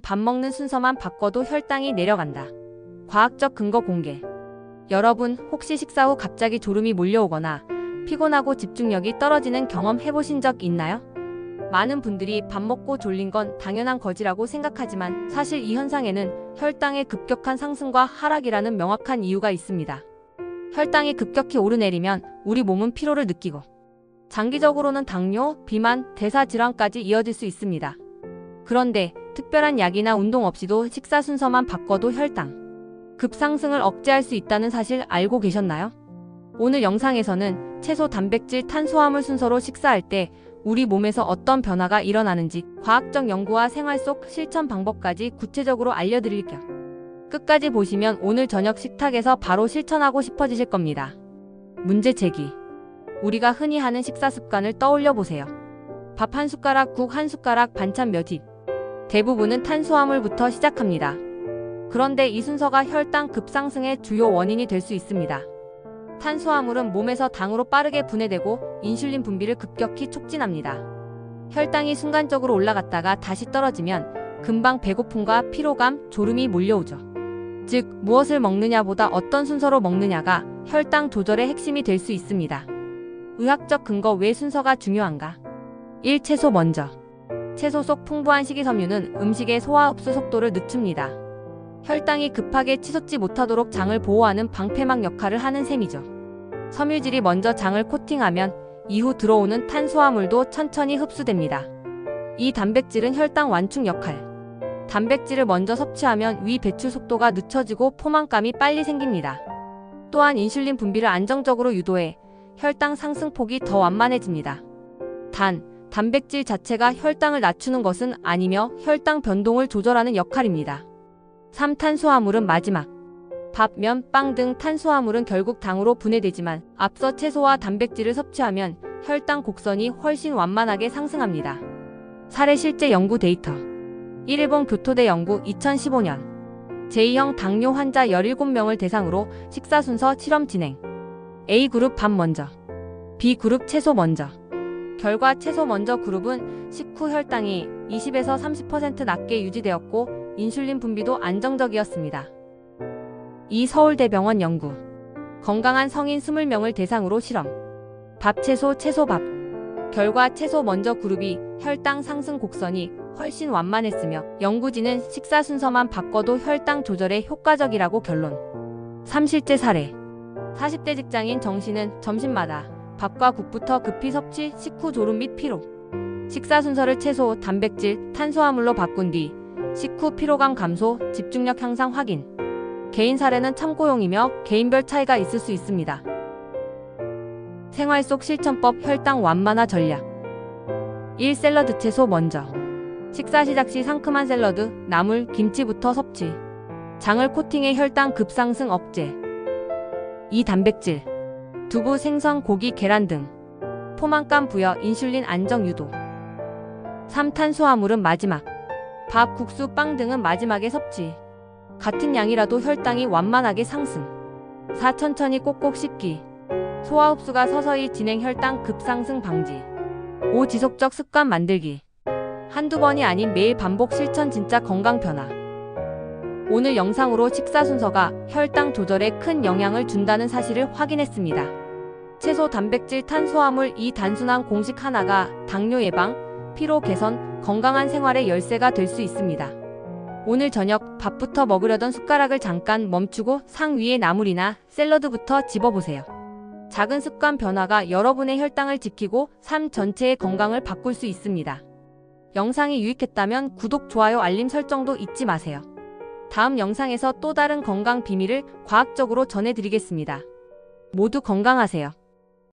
밥 먹는 순서만 바꿔도 혈당이 내려간다. 과학적 근거 공개. 여러분, 혹시 식사 후 갑자기 졸음이 몰려오거나 피곤하고 집중력이 떨어지는 경험 해보신 적 있나요? 많은 분들이 밥 먹고 졸린 건 당연한 거지라고 생각하지만 사실 이 현상에는 혈당의 급격한 상승과 하락이라는 명확한 이유가 있습니다. 혈당이 급격히 오르내리면 우리 몸은 피로를 느끼고 장기적으로는 당뇨, 비만, 대사질환까지 이어질 수 있습니다. 그런데 특별한 약이나 운동 없이도 식사 순서만 바꿔도 혈당 급상승을 억제할 수 있다는 사실 알고 계셨나요? 오늘 영상에서는 채소, 단백질, 탄수화물 순서로 식사할 때 우리 몸에서 어떤 변화가 일어나는지 과학적 연구와 생활 속 실천 방법까지 구체적으로 알려드릴게요. 끝까지 보시면 오늘 저녁 식탁에서 바로 실천하고 싶어지실 겁니다. 문제 제기. 우리가 흔히 하는 식사 습관을 떠올려 보세요. 밥 한 숟가락, 국 한 숟가락, 반찬 몇 입. 대부분은 탄수화물부터 시작합니다. 그런데 이 순서가 혈당 급상승의 주요 원인이 될 수 있습니다. 탄수화물은 몸에서 당으로 빠르게 분해되고 인슐린 분비를 급격히 촉진합니다. 혈당이 순간적으로 올라갔다가 다시 떨어지면 금방 배고픔과 피로감, 졸음이 몰려오죠. 즉, 무엇을 먹느냐보다 어떤 순서로 먹느냐가 혈당 조절의 핵심이 될 수 있습니다. 의학적 근거 왜 순서가 중요한가? 1. 채소 먼저. 채소 속 풍부한 식이섬유는 음식의 소화 흡수 속도를 늦춥니다. 혈당이 급하게 치솟지 못하도록 장을 보호하는 방패막 역할을 하는 셈이죠. 섬유질이 먼저 장을 코팅하면 이후 들어오는 탄수화물도 천천히 흡수됩니다. 이 단백질은 혈당 완충 역할. 단백질을 먼저 섭취하면 위 배출 속도가 늦춰지고 포만감이 빨리 생깁니다. 또한 인슐린 분비를 안정적으로 유도해 혈당 상승폭이 더 완만해집니다. 단, 단백질 자체가 혈당을 낮추는 것은 아니며 혈당 변동을 조절하는 역할입니다. 3. 탄수화물은 마지막. 밥, 면, 빵 등 탄수화물은 결국 당으로 분해되지만 앞서 채소와 단백질을 섭취하면 혈당 곡선이 훨씬 완만하게 상승합니다. 사례 실제 연구 데이터. 일본 교토대 연구 2015년 제2형 당뇨 환자 17명을 대상으로 식사 순서 실험 진행. A그룹 밥 먼저. B그룹 채소 먼저. 결과 채소 먼저 그룹은 식후 혈당이 20에서 30% 낮게 유지되었고 인슐린 분비도 안정적이었습니다. 이 서울대병원 연구. 건강한 성인 20명을 대상으로 실험. 밥 채소 채소 밥. 결과 채소 먼저 그룹이 혈당 상승 곡선이 훨씬 완만했으며 연구진은 식사 순서만 바꿔도 혈당 조절에 효과적이라고 결론. 3실제 사례. 40대 직장인 정 씨는 점심마다 밥과 국부터 급히 섭취, 식후 졸음 및 피로. 식사 순서를 채소, 단백질, 탄수화물로 바꾼 뒤 식후 피로감 감소, 집중력 향상 확인. 개인 사례는 참고용이며 개인별 차이가 있을 수 있습니다. 생활 속 실천법 혈당 완만화 전략. 1. 샐러드 채소 먼저. 식사 시작 시 상큼한 샐러드, 나물, 김치부터 섭취. 장을 코팅해 혈당 급상승 억제. 2. 단백질. 두부, 생선, 고기, 계란 등. 포만감 부여, 인슐린 안정 유도. 3. 탄수화물은 마지막. 밥, 국수, 빵 등은 마지막에 섭취. 같은 양이라도 혈당이 완만하게 상승. 4. 천천히 꼭꼭 씹기. 소화 흡수가 서서히 진행 혈당 급상승 방지. 5. 지속적 습관 만들기. 한두 번이 아닌 매일 반복 실천 진짜 건강 변화. 오늘 영상으로 식사 순서가 혈당 조절에 큰 영향을 준다는 사실을 확인했습니다. 채소, 단백질, 탄수화물 이 단순한 공식 하나가 당뇨 예방, 피로 개선, 건강한 생활의 열쇠가 될 수 있습니다. 오늘 저녁 밥부터 먹으려던 숟가락을 잠깐 멈추고 상 위에 나물이나 샐러드부터 집어보세요. 작은 습관 변화가 여러분의 혈당을 지키고 삶 전체의 건강을 바꿀 수 있습니다. 영상이 유익했다면 구독, 좋아요, 알림 설정도 잊지 마세요. 다음 영상에서 또 다른 건강 비밀을 과학적으로 전해드리겠습니다. 모두 건강하세요.